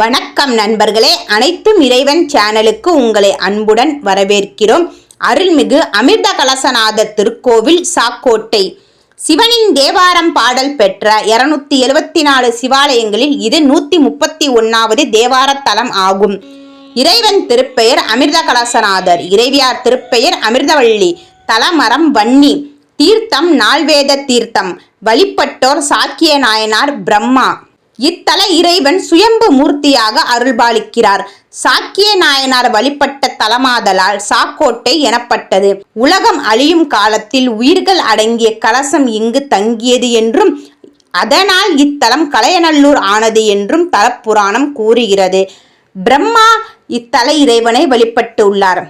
வணக்கம் நண்பர்களே. அனைத்தும் இறைவன் சேனலுக்கு உங்களை அன்புடன் வரவேற்கிறோம். அருள்மிகு அமிர்த கலசநாத திருக்கோவில் சாக்கோட்டை. சிவனின் தேவாரம் பாடல் பெற்ற இருநூத்தி எழுவத்தி நாலு சிவாலயங்களில் இது நூத்தி முப்பத்தி ஒன்னாவது தேவார தலம் ஆகும். இறைவன் திருப்பெயர் அமிர்த கலசநாதர் இறைவியார் திருப்பெயர் அமிர்தவள்ளி தலமரம் வன்னி தீர்த்தம் நால்வேத தீர்த்தம் வழிபட்டோர் சாக்கிய நாயனார் பிரம்மா. இத்தல இறைவன் சுயம்பு மூர்த்தியாக அருள்பாலிக்கிறார். சாக்கிய நாயனார் வழிபட்ட தலமாதலால் சாக்கோட்டை எனப்பட்டது. உலகம் அழியும் காலத்தில் உயிர்கள் அடங்கிய கலசம் இங்கு தங்கியது என்றும் அதனால் இத்தலம் கலையநல்லூர் ஆனது என்றும் தலப்புராணம் கூறுகிறது. பிரம்மா இத்தல இறைவனை வழிபட்டுள்ளார்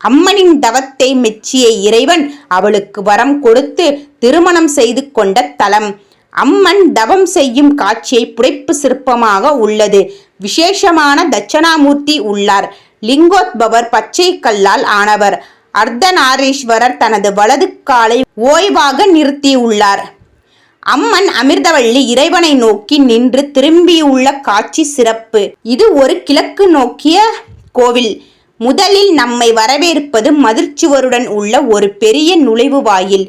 அம்மனின் தவத்தை மெச்சிய இறைவன் அவளுக்கு வரம் கொடுத்து திருமணம் செய்து கொண்ட தலம். அம்மன் தவம் செய்யும் காட்சியை புடைப்பு சிற்பமாக உள்ளது. விசேஷமான தட்சணாமூர்த்தி உள்ளார். லிங்கோத்பவர் பச்சை கல்லால் ஆனவர். அர்த்தநாரீஸ்வரர் தனது வலது காலை ஓய்வாக நிறுத்தியுள்ளார் அம்மன் அமிர்தவள்ளி இறைவனை நோக்கி நின்று திரும்பியுள்ள காட்சி சிறப்பு. இது ஒரு கிழக்கு நோக்கிய கோவில். முதலில் நம்மை வரவேற்பது மதிர்ச்சுவருடன் உள்ள ஒரு பெரிய நுழைவு வாயில்.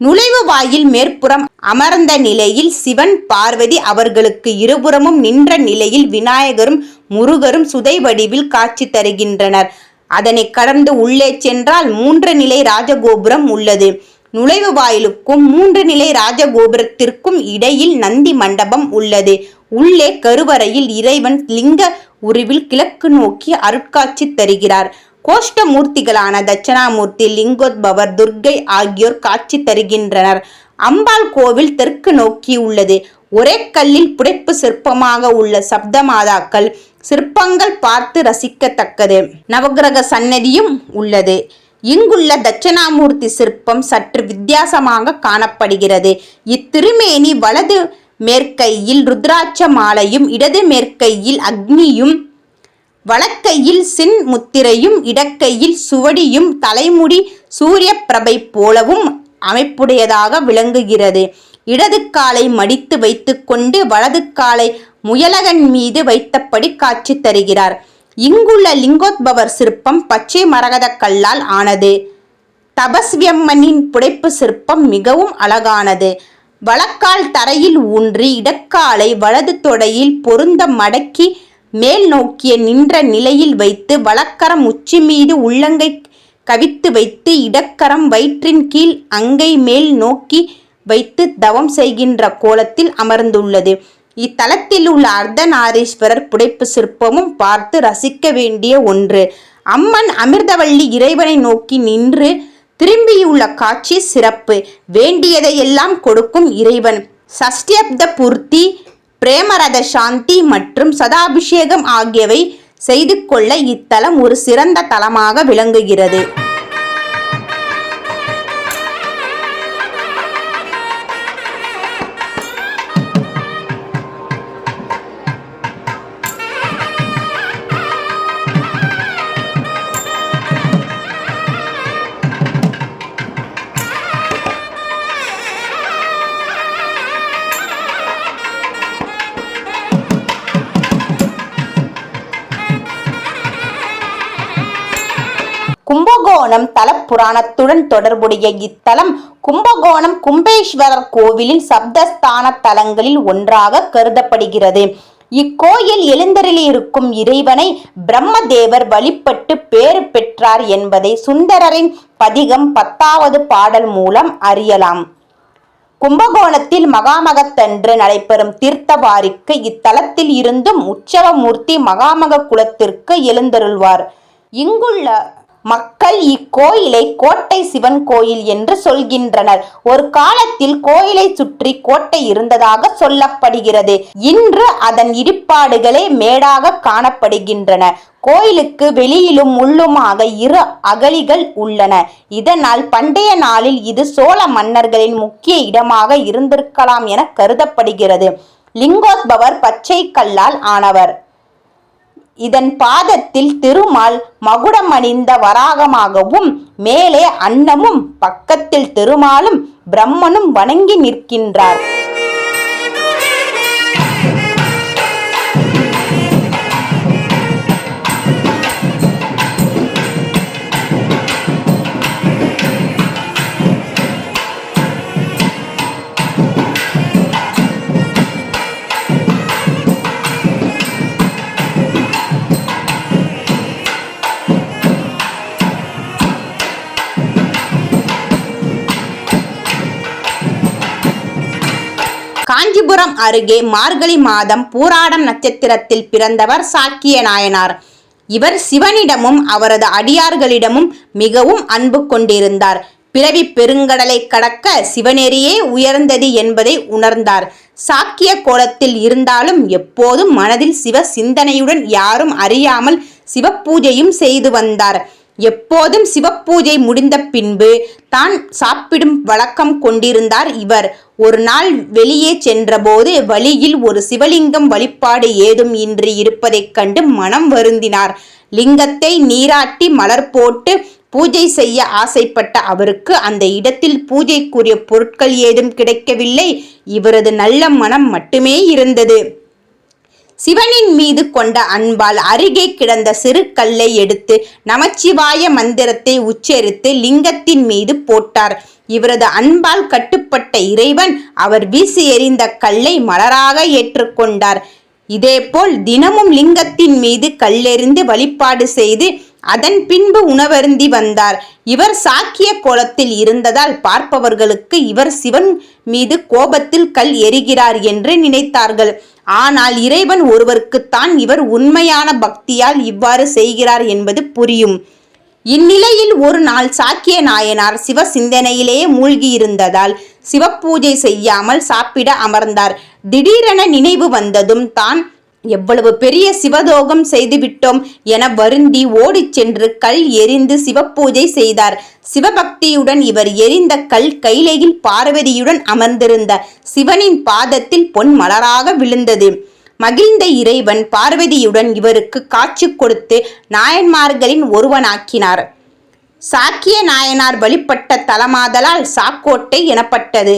நுழைவு வாயில் மேற்புறம் அமர்ந்த நிலையில் சிவன் பார்வதி அவர்களுக்கு இருபுறமும் நின்ற நிலையில் விநாயகரும் முருகரும் சுதை வடிவில் காட்சி தருகின்றனர். அதனை கடந்து உள்ளே சென்றால் மூன்று நிலை ராஜகோபுரம் உள்ளது. நுழைவு வாயிலுக்கும் மூன்று நிலை ராஜகோபுரத்திற்கும் இடையில் நந்தி மண்டபம் உள்ளது. உள்ளே கருவறையில் இறைவன் லிங்க உருவில் கிழக்கு நோக்கி அருட்காட்சி தருகிறார். கோஷ்டமூர்த்திகளான தட்சணாமூர்த்தி லிங்கோத்பவர் துர்க்கை ஆகியோர் காட்சி தருகின்றனர். அம்பாள் கோவில் தெற்கு நோக்கி உள்ளது. ஒரே கல்லில் புடைப்பு சிற்பமாக உள்ள சப்தமாதாக்கள் சிற்பங்கள் பார்த்து ரசிக்கத்தக்கது. நவகிரக சன்னதியும் உள்ளது. இங்குள்ள தட்சணாமூர்த்தி சிற்பம் சற்று வித்தியாசமாக காணப்படுகிறது. இத்திருமேனி வலது மேற்கையில் ருத்ராட்ச மாலையும் இடது மேற்கையில் அக்னியும் வலக்கையில் சின் முத்திரையும் இடக்கையில் சுவடியும் தலைமுடி சூரிய பிரபை போலவும் அமைப்புடையதாக விளங்குகிறது. இடது காலை மடித்து வைத்துக்கொண்டு வலது காலை முயலகன் மீது வைத்தபடி காட்சி தருகிறார். இங்குள்ள லிங்கோத்பவர் சிற்பம் பச்சை மரகத கல்லால் ஆனது. தபஸ்வியம்மனின் புடைப்பு சிற்பம் மிகவும் அழகானது. வலக்கால் தரையில் ஊன்றி இடக்காலை வலது தொடையில் பொருந்த மடக்கி மேல் நோக்கிய நின்ற நிலையில் வைத்து வலக்கரம் உச்சி மீது உள்ளங்கை கவித்து வைத்து இடக்கரம் வயிற்றின் கீழ் அங்கை மேல் நோக்கி வைத்து தவம் செய்கின்ற கோலத்தில் அமர்ந்துள்ளது. இத்தலத்தில் உள்ள அர்த்தநாரீஸ்வரர் புடைப்பு சிற்பமும் பார்த்து ரசிக்க வேண்டிய ஒன்று. அம்மன் அமிர்தவள்ளி இறைவனை நோக்கி நின்று திரும்பியுள்ள காட்சி சிறப்பு. வேண்டியதையெல்லாம் கொடுக்கும் இறைவன். சஷ்டியப்த பூர்த்தி பிரேமரத சாந்தி மற்றும் சதாபிஷேகம் ஆகியவை செய்து கொள்ள இத்தலம் ஒரு சிறந்த தலமாக விளங்குகிறது. கும்பகோணம் தலப்புராணத்துடன் தொடர்புடைய இத்தலம் கும்பகோணம் கும்பேஸ்வரர் கோவிலின் சப்தஸ்தான தலங்களில் ஒன்றாக கருதப்படுகிறது. இக்கோயில் எழுந்தருளியிருக்கும் இறைவனை பிரம்மதேவர் வழிபட்டு பேறு பெற்றார் என்பதை சுந்தரரின் பதிகம் பத்தாவது பாடல் மூலம் அறியலாம். கும்பகோணத்தில் மகாமகத்தன்று நடைபெறும் தீர்த்தவாரிக்கு இத்தலத்தில் இருந்தும் உற்சவமூர்த்தி மகாமக குலத்திற்கு எழுந்தருள்வார். இங்குள்ள மக்கள் இக்கோயிலை கோட்டை சிவன் கோயில் என்று சொல்கின்றனர். ஒரு காலத்தில் கோயிலை சுற்றி கோட்டை இருந்ததாக சொல்லப்படுகிறது. இன்று அதன் இடிப்பாடுகளே மேடாக காணப்படுகின்றன. கோயிலுக்கு வெளியிலும் உள்ளுமாக இரு அகலிகள் உள்ளன. இதனால் பண்டைய நாளில் இது சோழ மன்னர்களின் முக்கிய இடமாக இருந்திருக்கலாம் என கருதப்படுகிறது. லிங்கோத்பவர் பச்சை கல்லால் ஆனவர். இதன் பாதத்தில் திருமால் மகுடம் அணிந்த வராகமாகவும் மேலே அன்னமும் பக்கத்தில் திருமாலும் பிரம்மனும் வணங்கி நிற்கின்றார். காஞ்சிபுரம் அருகே மார்கழி மாதம் பூராடம் நட்சத்திரத்தில் பிறந்தவர் சாக்கிய நாயனார். இவர் சிவனிடமும் அவரது அடியார்களிடமும் மிகவும் அன்பு கொண்டிருந்தார். பிறவி பெருங்கடலை கடக்க சிவநெறியே உயர்ந்தது என்பதை உணர்ந்தார். சாக்கிய கோலத்தில் இருந்தாலும் எப்போதும் மனதில் சிவ சிந்தனையுடன் யாரும் அறியாமல் சிவப்பூஜையும் செய்து வந்தார். எப்போதும் சிவப்பூஜை முடிந்த பின்பு தான் சாப்பிடும் வழக்கம் கொண்டிருந்தார் இவர். ஒரு நாள் வெளியே சென்றபோது வழியில் ஒரு சிவலிங்கம் வழிபாடு ஏதும் இன்றி இருப்பதைக் கண்டு மனம் வருந்தினார். லிங்கத்தை நீராட்டி மலர் போட்டு பூஜை செய்ய ஆசைப்பட்ட அவருக்கு அந்த இடத்தில் பூஜைக்குரிய பொருட்கள் ஏதும் கிடைக்கவில்லை. இவரது நல்ல மனம் மட்டுமே இருந்தது. சிவனின் மீது கொண்ட அன்பால் அருகே கிடந்த சிறு கல்லை எடுத்து நமச்சிவாய மந்திரத்தை உச்சரித்து லிங்கத்தின் மீது போட்டார். இவரது அன்பால் கட்டுப்பட்ட இறைவன் அவர் வீசி எறிந்த கல்லை மலராக ஏற்றுக்கொண்டார். இதேபோல் தினமும் லிங்கத்தின் மீது கல்லெறிந்து வழிபாடு செய்து அதன் பின்பு உணவருந்தி வந்தார். இவர் சாக்கிய கோலத்தில் இருந்ததால் பார்ப்பவர்களுக்கு இவர் சிவன் மீது கோபத்தில் கல் எரிகிறார் என்று நினைத்தார்கள். ஆனால் இறைவன் ஒருவருக்குத்தான் இவர் உண்மையான பக்தியால் இவ்வாறு செய்கிறார் என்பது புரியும். இந்நிலையில் ஒரு நாள் சாக்கிய நாயனார் சிவ சிந்தனையிலேயே மூழ்கியிருந்ததால் சிவப்பூஜை செய்யாமல் சாப்பிட அமர்ந்தார். திடீரென நினைவு வந்ததும் தான் எவ்வளவு பெரிய சிவதோகம் செய்துவிட்டோம் என வருந்தி ஓடிச் சென்று கல் எரிந்து சிவப்பூஜை செய்தார். சிவபக்தியுடன் இவர் எரிந்த கல் கைலையில் பார்வதியுடன் அமர்ந்திருந்த சிவனின் பாதத்தில் பொன் மலராக விழுந்தது. மகிழ்ந்த இறைவன் பார்வதியுடன் இவருக்கு காட்சி கொடுத்து நாயன்மார்களின் ஒருவனாக்கினார். சாக்கிய நாயனார் வழிபட்ட தலமாதலால் சாக்கோட்டை எனப்பட்டது.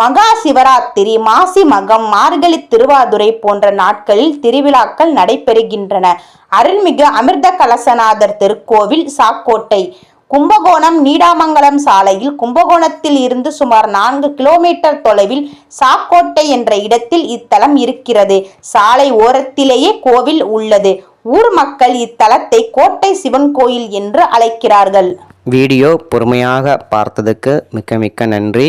மகா சிவராத்திரி மாசி மகம் மார்கழி திருவாதுரை போன்ற நாட்களில் திருவிழாக்கள் நடைபெறுகின்றன. அருள்மிகு அமிர்த கலசநாதர் திருக்கோவில் சாக்கோட்டை. கும்பகோணம் நீடாமங்கலம் சாலையில் கும்பகோணத்தில் இருந்து சுமார் நான்கு கிலோமீட்டர் தொலைவில் சாக்கோட்டை என்ற இடத்தில் இத்தலம் இருக்கிறது. சாலை ஓரத்திலேயே கோவில் உள்ளது. ஊர் மக்கள் இத்தலத்தை கோட்டை சிவன் கோயில் என்று அழைக்கிறார்கள். வீடியோ பொறுமையாக பார்த்ததுக்கு மிக்க மிக்க நன்றி.